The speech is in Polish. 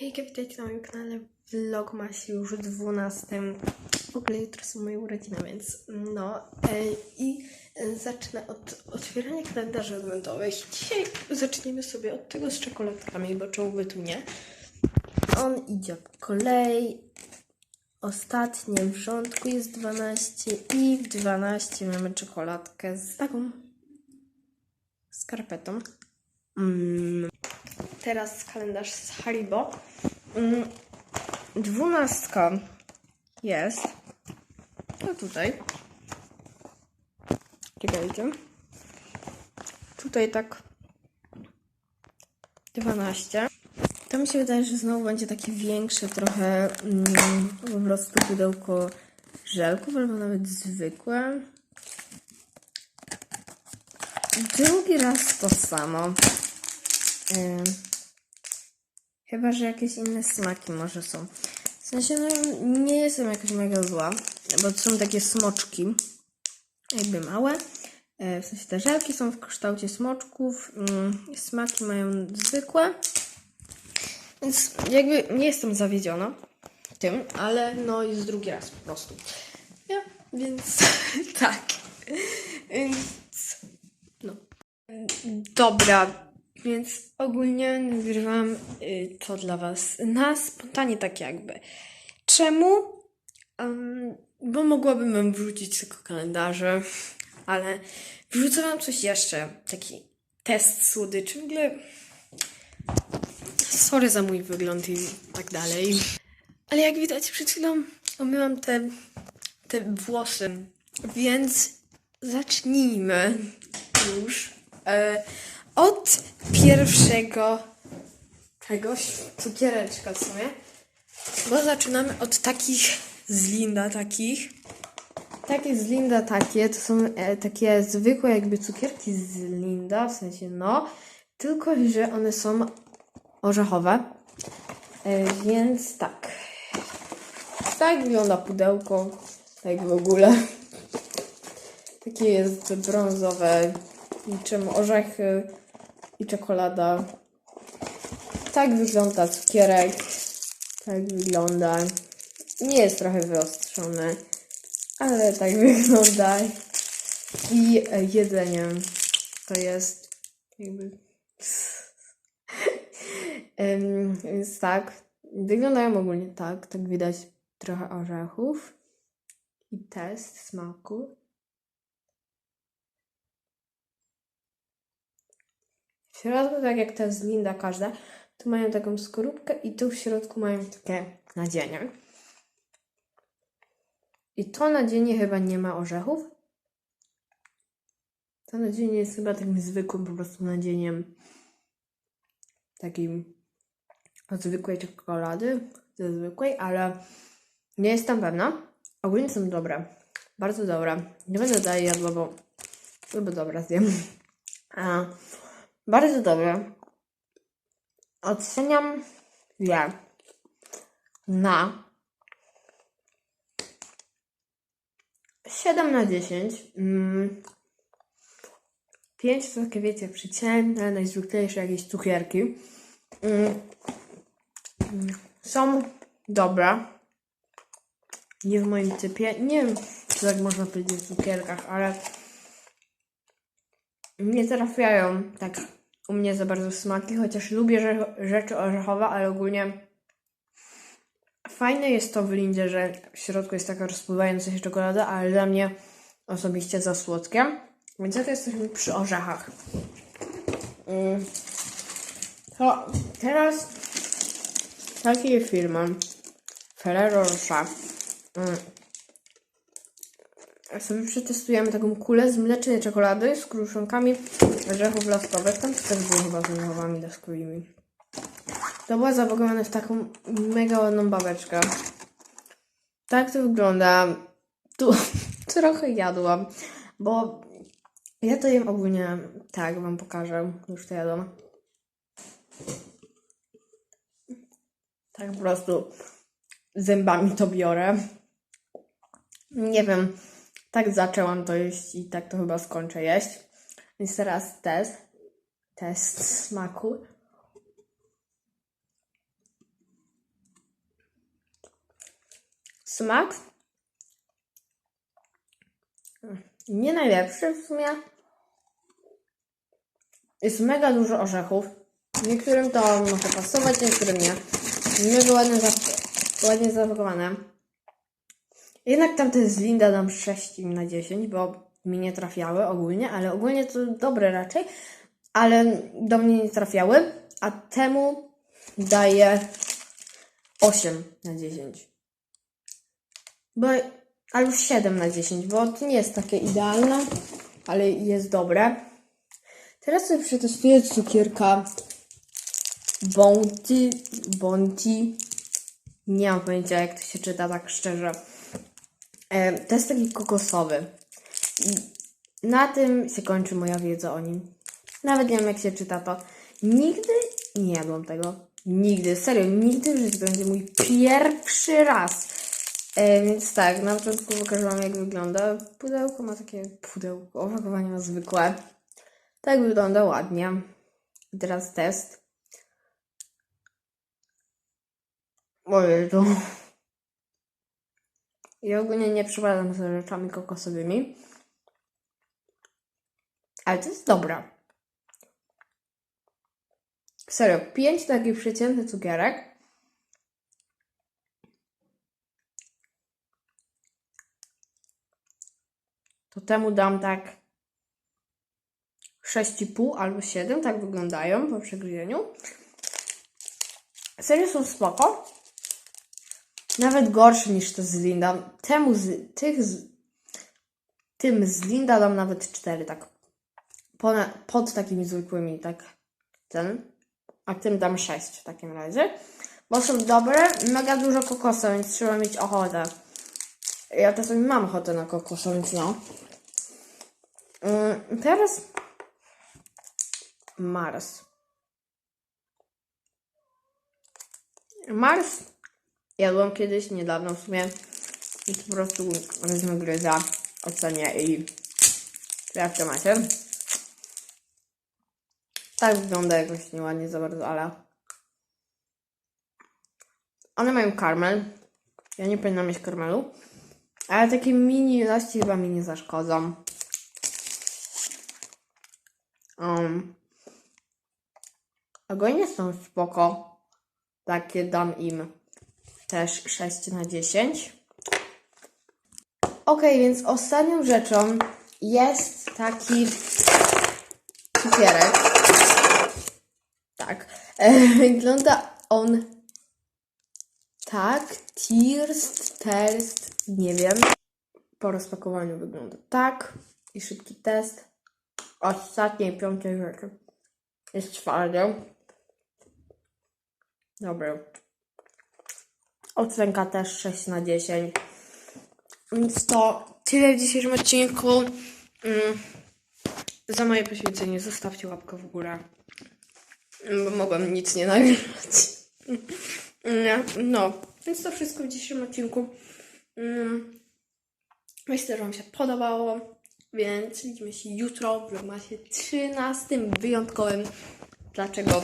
Hejka, witajcie na moim kanale Vlogmas już 12. W ogóle jutro są moje urodziny, więc no. E, I zacznę od otwierania kalendarzy adwentowych. Dzisiaj zaczniemy sobie od tego z czekoladkami, bo czemu tu nie. On idzie po kolei. Ostatnie w rządku jest 12 i w 12 mamy czekoladkę z taką skarpetą. Mm. Teraz kalendarz z Haribo. Mm, Dwunastka jest. No tutaj. Czekajcie. Tutaj tak 12. To mi się wydaje, że znowu będzie takie większe trochę mm, po prostu pudełko żelków albo nawet zwykłe. Drugi raz to samo. Ym, Chyba, że jakieś inne smaki może są. W sensie, no, nie jestem jakoś mega zła, bo to są takie smoczki, jakby małe. E, W sensie te żelki są w kształcie smoczków, mm, smaki mają zwykłe. Więc jakby nie jestem zawiedziona tym, ale no jest drugi raz po prostu. Ja, więc tak. Więc no. Dobra, więc ogólnie nagrywam y, to dla Was na spontanie tak jakby. Czemu? Em, bo mogłabym wam wrzucić tylko kalendarze, ale wrzucę wam coś jeszcze. Taki test słodyczy. W ogóle sorry za mój wygląd i tak dalej. Ale jak widać przed chwilą umyłam te, te włosy, więc zacznijmy już e, od pierwszego czegoś, cukiereczka w sumie, bo zaczynamy od takich z Linda takich. Takie z Linda takie, to są e, takie zwykłe jakby cukierki z Linda, w sensie no, tylko że one są orzechowe, e, więc tak. Tak wygląda pudełko, tak w ogóle. Takie jest brązowe, niczym orzechy i czekolada. Tak wygląda cukierek. Tak wygląda. Nie jest trochę wyostrzony, ale tak wygląda. I e, jedzenie to jest jakby. Więc tak, wyglądają ogólnie tak. Tak widać trochę orzechów. I test smaku. W środku, tak jak te z Linda każda, tu mają taką skorupkę i tu w środku mają takie nadzienie. I to nadzienie chyba nie ma orzechów. To nadzienie jest chyba takim zwykłym po prostu nadzieniem. Takim od zwykłej czekolady, ze zwykłej, ale nie jestem pewna. Ogólnie są dobre. Bardzo dobre. Nie będę dalej jadła, bo chyba dobra zjem. A, bardzo dobre. Oceniam je na 7 na 10. Mm. 5 to takie, wiecie, przeciętne, najzwyklejsze jakieś cukierki. Mm. Są dobre. Nie w moim typie. Nie wiem, czy tak można powiedzieć o cukierkach, ale nie trafiają tak u mnie za bardzo w smaki, chociaż lubię rze- rzeczy orzechowe, ale ogólnie fajne jest to w Lindzie, że w środku jest taka rozpływająca się czekolada, ale dla mnie osobiście za słodkie. Więc jak jesteśmy przy orzechach. Mm. To teraz takiej firmy Ferrero Rocher. Sobie przetestujemy taką kulę z mlecznej czekolady z kruszonkami orzechów laskowych. Tam też było chyba z orzechami laskowymi. To była zapakowane w taką mega ładną babeczkę. Tak to wygląda. Tu trochę jadłam, bo ja to jem ogólnie tak, wam pokażę. Już to jadłam. Tak po prostu zębami to biorę. Nie wiem, tak zaczęłam to jeść i tak to chyba skończę jeść. Więc teraz test. Test smaku. Smak nie najlepszy w sumie. Jest mega dużo orzechów. Niektórym to może pasować, niektórym nie. Mega ładnie, ładnie zapakowane. Jednak tamte z Linda dam 6 na 10, bo mi nie trafiały ogólnie, ale ogólnie to dobre raczej, ale do mnie nie trafiały, a temu daję 8 na 10. Bo, albo 7 na 10, bo to nie jest takie idealne, ale jest dobre. Teraz sobie przetestuję cukierka Bounty, Bounty. Nie mam pojęcia, jak to się czyta, tak szczerze. E, to jest taki kokosowy. Na tym się kończy moja wiedza o nim. Nawet nie wiem, jak się czyta to. Nigdy nie jadłam tego. Nigdy, serio, nigdy w życiu. To będzie mój pierwszy raz. E, więc tak, na początku pokażę wam, jak wygląda. Pudełko ma takie pudełko, opakowanie ma zwykłe. Tak wygląda ładnie. I teraz test. Ojej, Ja ogólnie nie przepadam za rzeczami kokosowymi. Ale to jest dobre. Serio, pięć takich przeciętnych cukierek. To temu dam tak 6,5 albo 7, tak wyglądają po przegryzieniu. Serio są spoko. Nawet gorsze niż te z Linda. Temu z, tych z, tym z Linda dam nawet 4, tak. Pod takimi zwykłymi, tak. Ten. A tym dam 6 w takim razie. Bo są dobre, mega dużo kokosa, więc trzeba mieć ochotę. Ja czasami mam ochotę na kokosa, więc no. Ym, teraz Mars. Mars jadłam kiedyś, niedawno w sumie. I po prostu wezmę gryza, ocenię i jak to macie. Tak wygląda jakoś nieładnie za bardzo, ale one mają karmel. Ja nie powinnam mieć karmelu. Ale takie mini ilości chyba mi nie zaszkodzą. Um, ogólnie są spoko. Takie dam im też 6 na 10. Ok, więc ostatnią rzeczą jest taki cukierek. Tak. E, wygląda on tak. Tirst, terst, nie wiem. Po rozpakowaniu wygląda tak. I szybki test. Ostatniej, piątej rzeczy. Jest twardy. Dobry. Ocenka też 6 na 10. Więc to tyle w dzisiejszym odcinku. Mm. Za moje poświęcenie zostawcie łapkę w górę. Bo mogłam nic nie nagrywać. No, więc to wszystko w dzisiejszym odcinku. Mm. Myślę, że Wam się podobało. Więc widzimy się jutro w vlogmasie 13 wyjątkowym. Dlaczego?